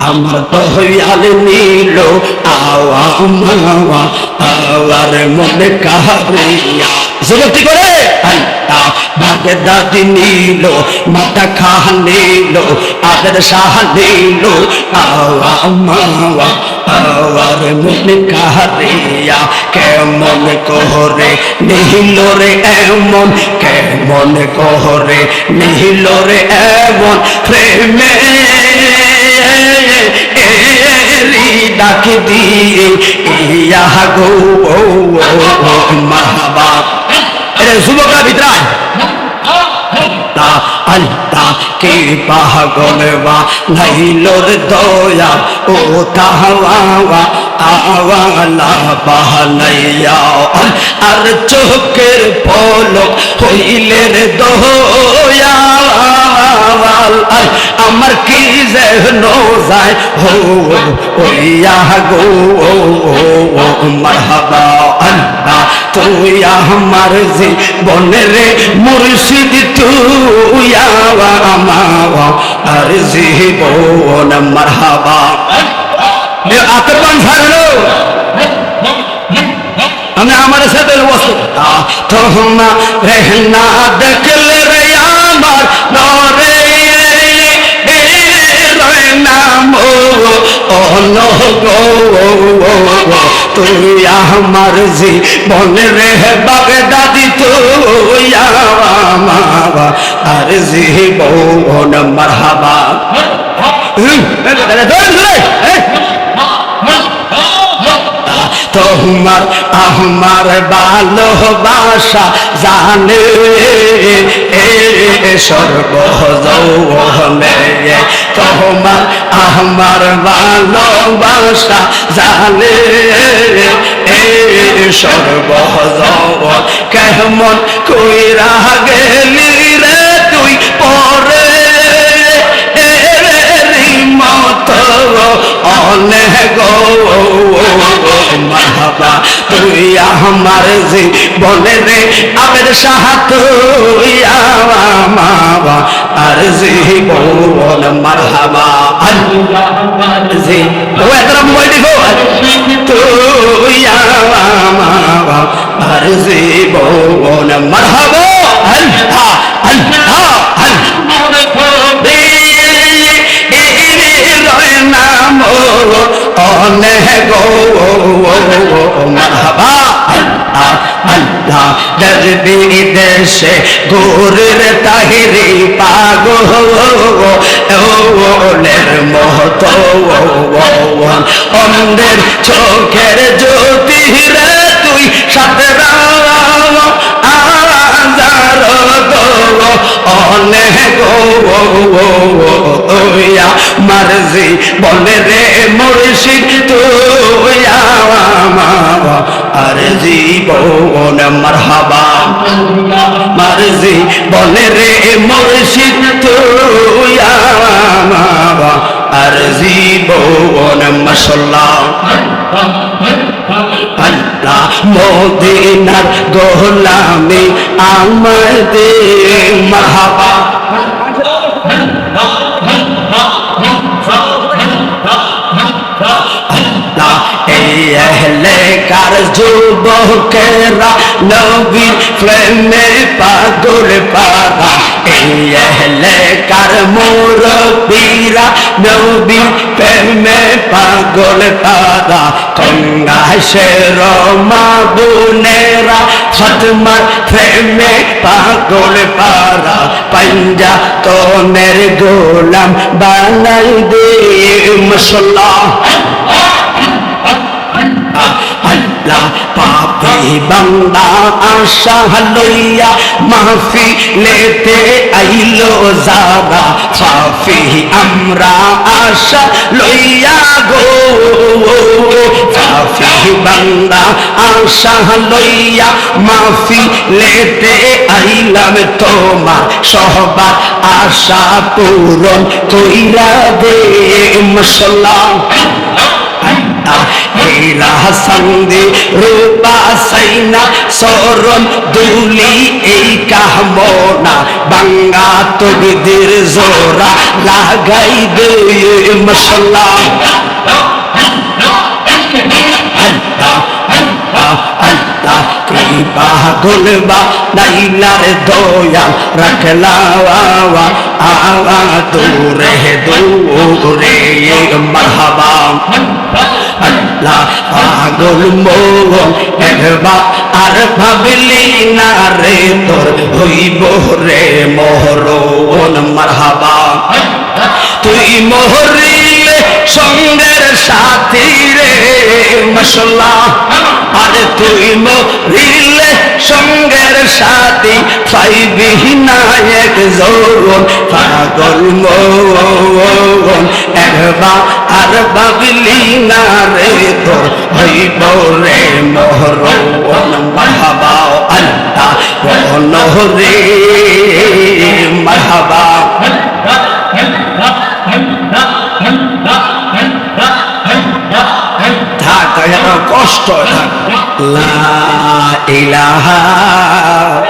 আমার দয়াল নীল আওয়ার মনে কাহারিয়া। জগতি করে। আল্লাহ ভাগে দাদি নীল মাথা খাহ নীল, আদের শাহ নীল আওয়া মাওয়া আওয়ার মনে কাহারিয়া। কেমন কোহরে নিহিল রে এমন, কেমন কোহরে নিহিল রে এমন, প্রেমে এরি ডাক দিয়ে, ইয়া গো মাহবা। এরে যুবকরা ভিতরায়। তা আল্লাহ কে পাগল বা, নাইলোর দয়া, ও তাহওয়া আওয়ালা বাহানাইয়া আর চোখের পলক হইলের দয়া। আমার কি যেন যায় হো ওইয়া গো মারহাবা আল্লাহ, তুই আমার জীবনের মুর্শিদ, তুই আমার জীবন মারহাবা। আতরবান ছাড়লো আমি আমার সাথে বসে। তোমা রেহনা দেখলে রে আমার তুই আমার জীবন রে বাগে দাদি তুই জীবন মারহাবা তোমার আমার ভালোবাসা জানে এ সর্বজৌনে তোমার আমার ভালোবাসা জানে। এ সর্বজৌ কেমন কইরা গেলি রে তুই পরে? মত অনেক গো আমার জীবনে রে, আমের সাহা তুই মাবা আর জীবন মারহাবা জি ও একদম বই দেখো তুই মাবা আর জীবন মারহাবা, আল্লাহ আল্লাহ দরবি দেশে গোরের তাহিরি পাগলের মহত অন্ধের চোখের জ্যোতি রে তুই সাথে অনেক মারজি বলে রে আর জীবন মারহাবা। মারজি বলে রে মুর্শিদ তুইয়া আর জীবন মশলা আল্লাহ মদিনার গোলামি আমাদের মাহাবা কার যুবকেরা নবীর প্রেমে পাগল পারা কার মুরব্বীরা নবীর প্রেমে পাগল পারা কঙ্গা শের মা বোনেরা ফতমার প্রেমে পাগল পারা পঞ্জা তোনের গোলাম বানাই দে মশলা আল্লাহ, পাপি বান্দা আশা লইয়া মাফি লেতে আইলো যারা পাপি আমরা আশা লইয়া গো। পাপি বান্দা আশা লইয়া মাফি লেতে আইলাম আশা পূরণ কইরা দে মশলা সন্ধি রূপা সাইনা সরম দুলি এই কামনা, বাঙ্গা তবিদের জোরা লাগাই দে মশলা। কৃপা গুলবা নাইলার দয়াল রাখলা আওয়া দূরে দূরে মারহাবা। আল্লাহ পাগল মোহন, একবার আর ভাবলি না রে তোর হইব রে মোহরন মারহাবা। তুই মোহরিলে সঙ্গের সাথী রে মশলা আর তুই মোহরিলে সঙ্গের সাথী পাইবি নায়ক জোন পাগল মোহন একবার আর ভাবলি না রে তোর, হইব রে কোন রে ইলাহা